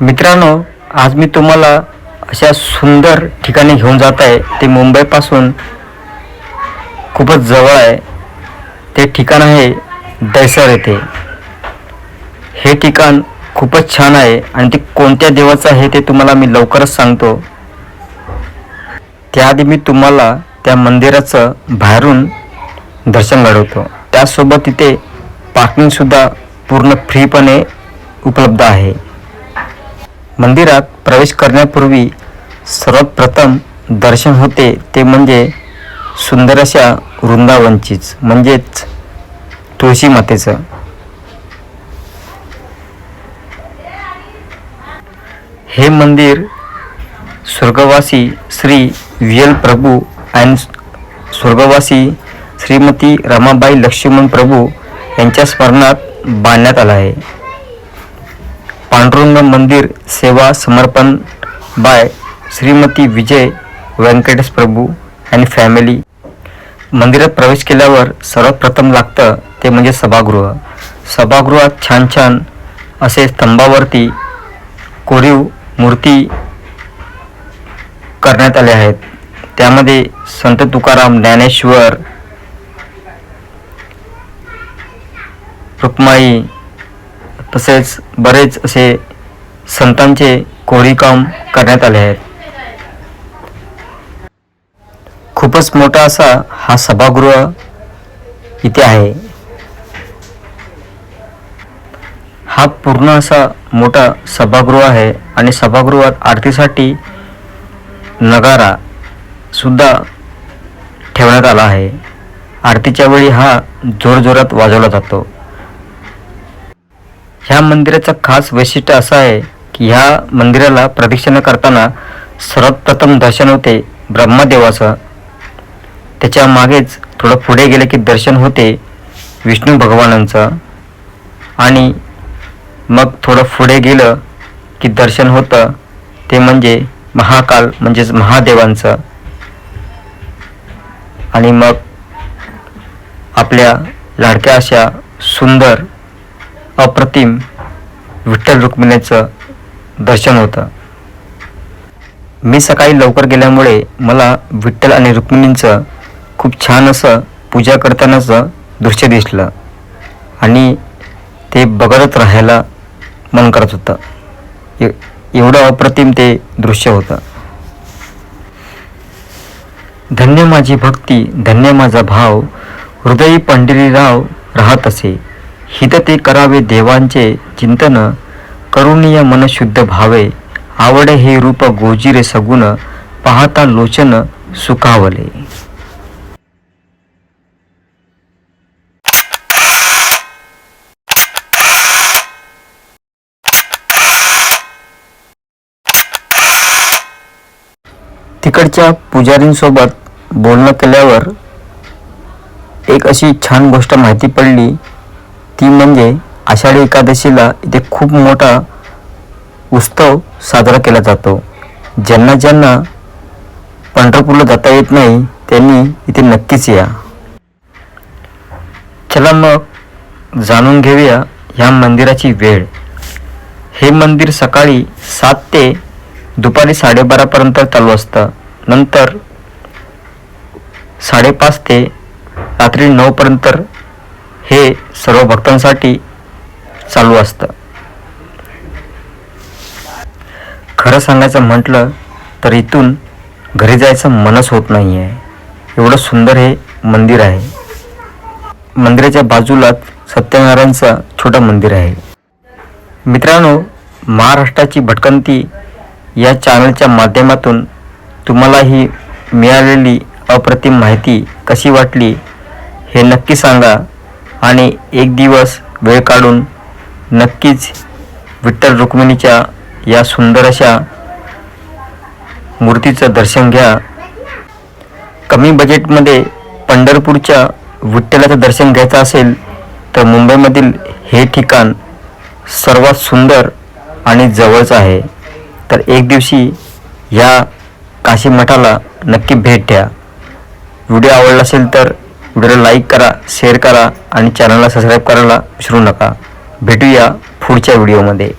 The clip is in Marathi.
मित्रांनो आज मी तुम्हाला अशा सुंदर ठिकाणी घेऊन जात आहे. ते मुंबईपासून खूपच जवळ आहे. ते ठिकाण आहे दहिसर येथे. हे ठिकाण खूपच छान आहे आणि ते कोणत्या देवाचं आहे ते तुम्हाला मी लवकरच सांगतो. त्याआधी मी तुम्हाला त्या मंदिराचं बाहेरून दर्शन घडवतो. त्यासोबत तिथे पार्किंगसुद्धा पूर्ण फ्रीपणे उपलब्ध आहे. मंदिरात प्रवेश करण्यापूर्वी सर्वप्रथम दर्शन होते ते म्हणजे सुंदर अशा वृंदावनचीच म्हणजेच तुळशी मातेचं हे मंदिर स्वर्गवासी श्री व्ही एल प्रभू आणि स्वर्गवासी श्रीमती रमाबाई लक्ष्मण प्रभू यांच्या स्मरणात बांधण्यात आलं आहे. पांडुरंग मंदिर सेवा समर्पण बाय श्रीमती विजय व्यंकटेश प्रभू आणि फॅमिली मंदिरात प्रवेश केल्यावर सर्वात प्रथम लागतं ते म्हणजे सभागृह. सभागृहात छान छान असे स्तंभावरती कोरीव मूर्ती करण्यात आले आहेत. त्यामध्ये संत तुकाराम ज्ञानेश्वर रुक्माई तसेच बरेच असे संतांचे कोरीकाम करण्यात आले आहेत. खूपच मोठा असा हा सभागृह इथे आहे. हा पूर्ण असा मोठा सभागृह आहे आणि सभागृहात आरतीसाठी नगारा सुद्धा ठेवण्यात आला आहे. आरतीच्या वेळी हा जोरजोरात वाजवला जातो. ह्या मंदिराचं खास वैशिष्ट्य असं आहे की ह्या मंदिराला प्रदक्षिणा करताना सर्वप्रथम दर्शन होते ब्रह्मदेवाचं. त्याच्या मागेच थोडं पुढे गेलं की दर्शन होते विष्णू भगवानांचं. आणि मग थोडं पुढे गेलं की दर्शन होतं ते म्हणजे महाकाल म्हणजेच महादेवांचं. आणि मग आपल्या लाडक्या अशा सुंदर अप्रतिम विठ्ठल रुक्मिणीचं दर्शन होतं. मी सकाळी लवकर गेल्यामुळे मला विठ्ठल आणि रुक्मिणींचं खूप छान असं पूजा करतानाचं दृश्य दिसलं आणि ते बघतच राहायला मन करत होतं. ए- एवढं अप्रतिम ते दृश्य होतं. धन्य माझी भक्ती धन्य माझा भाव हृदयी पंढरीराव राहत असे. हित ते करावे देवांचे चिंतन करुणीय मन शुद्ध भावे आवडे हे रूप गोजिरे सगुण पाहता लोचन सुखावले. तिकडच्या पुजारींसोबत बोलणं केल्यावर एक अशी छान गोष्ट माहिती पडली ती म्हणजे आषाढी एकादशीला इथे खूप मोठा उत्सव साजरा केला जातो. ज्यांना ज्यांना पंढरपूरला जाता येत नाही त्यांनी इथे नक्कीच या. चला मग जाणून घेऊया ह्या मंदिराची वेळ. हे मंदिर सकाळी सात ते दुपारी साडेबारापर्यंत चालू असतं. नंतर साडेपाच ते रात्री नऊपर्यंत सर्व भक्तांसाठी चालू असतं. खरं सांगायचं म्हटलं तर इथून घरी जायचं मनच होत नाही आहे एवढं सुंदर हे मंदिर आहे. मंदिराच्या बाजूलाच सत्यनारायणचं छोटं मंदिर आहे. मित्रांनो महाराष्ट्राची भटकंती या चॅनलच्या माध्यमातून तुम्हाला ही मिळालेली अप्रतिम माहिती कशी वाटली हे नक्की सांगा. आणि एक दिवस वेळ काढून नक्कीच विठ्ठल रुक्मिणीच्या या सुंदर अशा मूर्तीचं दर्शन घ्या. कमी बजेटमध्ये पंढरपूरच्या विठ्ठलाचं दर्शन घ्यायचं असेल तर मुंबईमधील हे ठिकाण सर्वात सुंदर आणि जवळचं आहे. तर एक दिवशी या काशी मठाला नक्की भेट द्या. व्हिडिओ आवडला असेल तर व्हिडिओ लाईक करा शेअर करा आणि चॅनलला सबस्क्राईब करायला विसरू नका. भेटूया पुढच्या व्हिडिओमध्ये